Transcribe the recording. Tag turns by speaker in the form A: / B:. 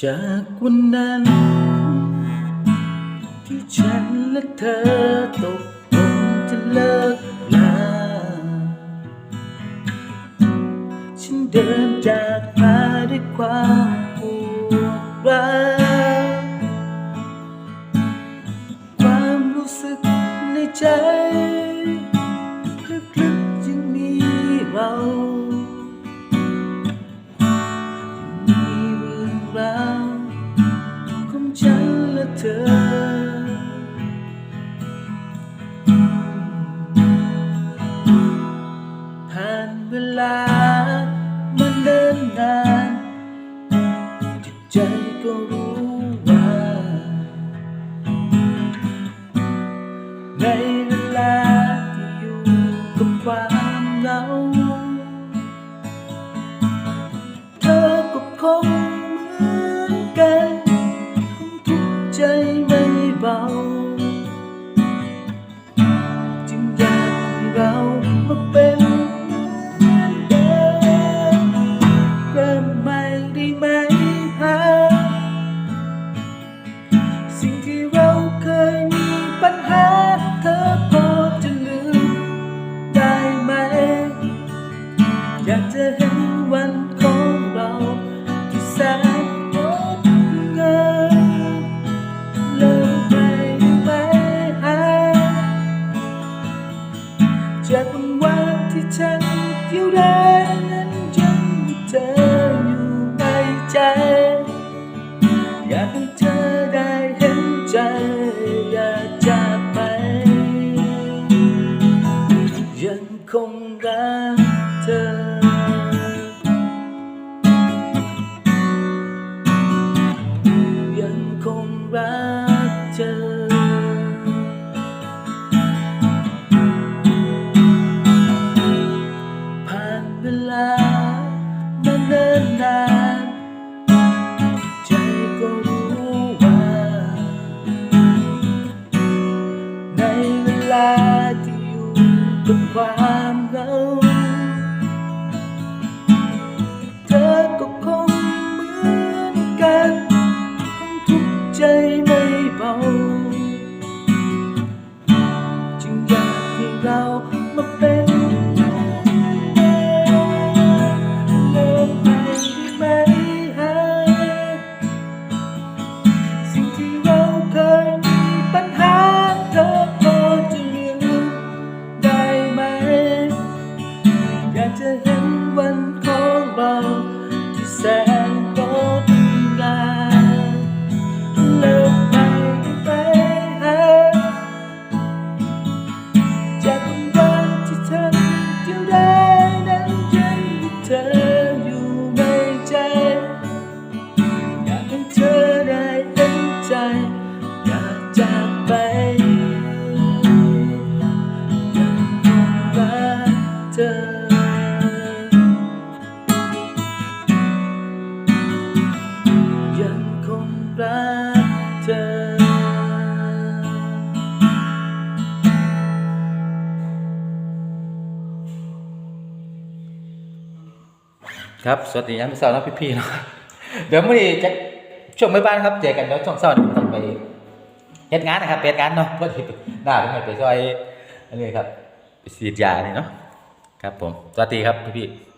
A: จากวันนั้น ที่ฉันและเธอตกลงจะเลิกลาฉันเดินจากมาด้วยความปวดร้าวความรู้สึกในใจ านเวลามันเดินนานจิตใจก็รู้ว่า ในเวลาที่อยู่กับความเหงา เธอก็คงเหมือนกันคงทุกข์ใจไม่เบา อยากจะเห็นวันของเราที่แสนงดงามเริ่มใหม่ได้ไหมฮะจากวันวานที่ฉันเดียวดายนั้นยังมีเธออยู่ในใจ อยากให้เธอได้เห็นใจอย่าจากไป ยังคงรัก กเธอ ผ่านเวลามาเนิ่นนานใจก็รู้ว่า ในเวลาที่อยู่กับความเหงา วันของเรา ครั
B: บ สวัสดียามเช้านะพี่ๆเนาะเดี๋ยวมื่อนี้จะช่วงไม่บ้านครับเจอกันเดี๋ยวช่วงเช้านี่ต้องไปเฮ็ดงานนะครับเฮ็ดงานเนาะเพื่อที่หน้าเป็นไงไปช่วยอันนี้ครับสีดยานี่เนาะครับผมสวัสดีครับพี่ๆ